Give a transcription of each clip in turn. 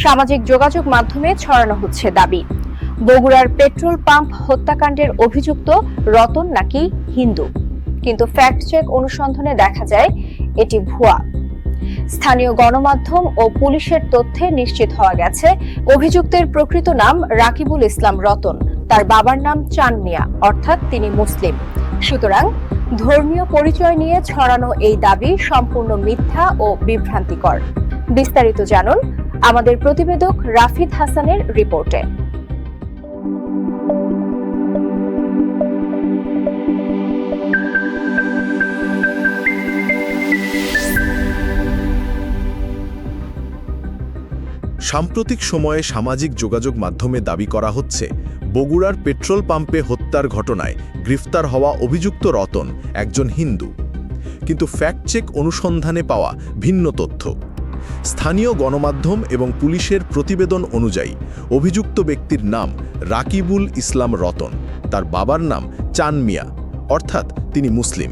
সামাজিক যোগাযোগ মাধ্যমে ছড়ানো হচ্ছে দাবি। বগুড়ার পেট্রোল পাম্প হত্যাকাণ্ডের অভিযুক্ত রতন নাকি হিন্দু? কিন্তু ফ্যাক্ট চেক অনুসন্ধানে দেখা যায়, এটি ভুয়া। স্থানীয় গণমাধ্যম ও পুলিশের তথ্যে নিশ্চিত হওয়া গেছে, অভিযুক্তের প্রকৃত নাম রাকিবুল ইসলাম রতন। তার বাবার নাম চান মিয়া অর্থাৎ তিনি মুসলিম। সুতরাং ধর্মীয় পরিচয় নিয়ে ছড়ানো এই দাবি সম্পূর্ণ মিথ্যা ও বিভ্রান্তিকর। বিস্তারিত জানুন আমাদের প্রতিবেদক রাফিদ হাসানের রিপোর্টে। সাম্প্রতিক সময়ে সামাজিক যোগাযোগ মাধ্যমে দাবি করা হচ্ছে, বগুড়ার পেট্রোল পাম্পে হত্যার ঘটনায় গ্রেফতার হওয়া অভিযুক্ত রতন একজন হিন্দু। কিন্তু ফ্যাক্ট চেক অনুসন্ধানে পাওয়া ভিন্ন তথ্য। স্থানীয় গণমাধ্যম এবং পুলিশের প্রতিবেদন অনুযায়ী অভিযুক্ত ব্যক্তির নাম রাকিবুল ইসলাম রতন। তার বাবার নাম চান মিয়া, অর্থাৎ তিনি মুসলিম।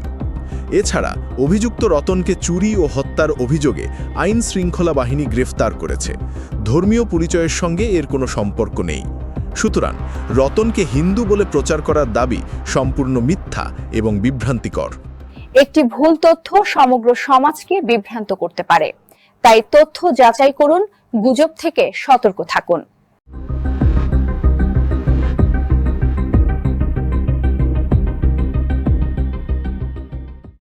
এছাড়া অভিযুক্ত রতনকে চুরি ও হত্যার অভিযোগে আইন শৃঙ্খলা বাহিনী গ্রেফতার করেছে। ধর্মীয় পরিচয়ের সঙ্গে এর কোনো সম্পর্ক নেই। সুতরাং রতনকে হিন্দু বলে প্রচার করার দাবি সম্পূর্ণ মিথ্যা এবং বিভ্রান্তিকর। একটি ভুল তথ্য সমগ্র সমাজকে বিভ্রান্ত করতে পারে। তাই তথ্য যাচাই করুন গুজব থেকে সতর্ক থাকুন।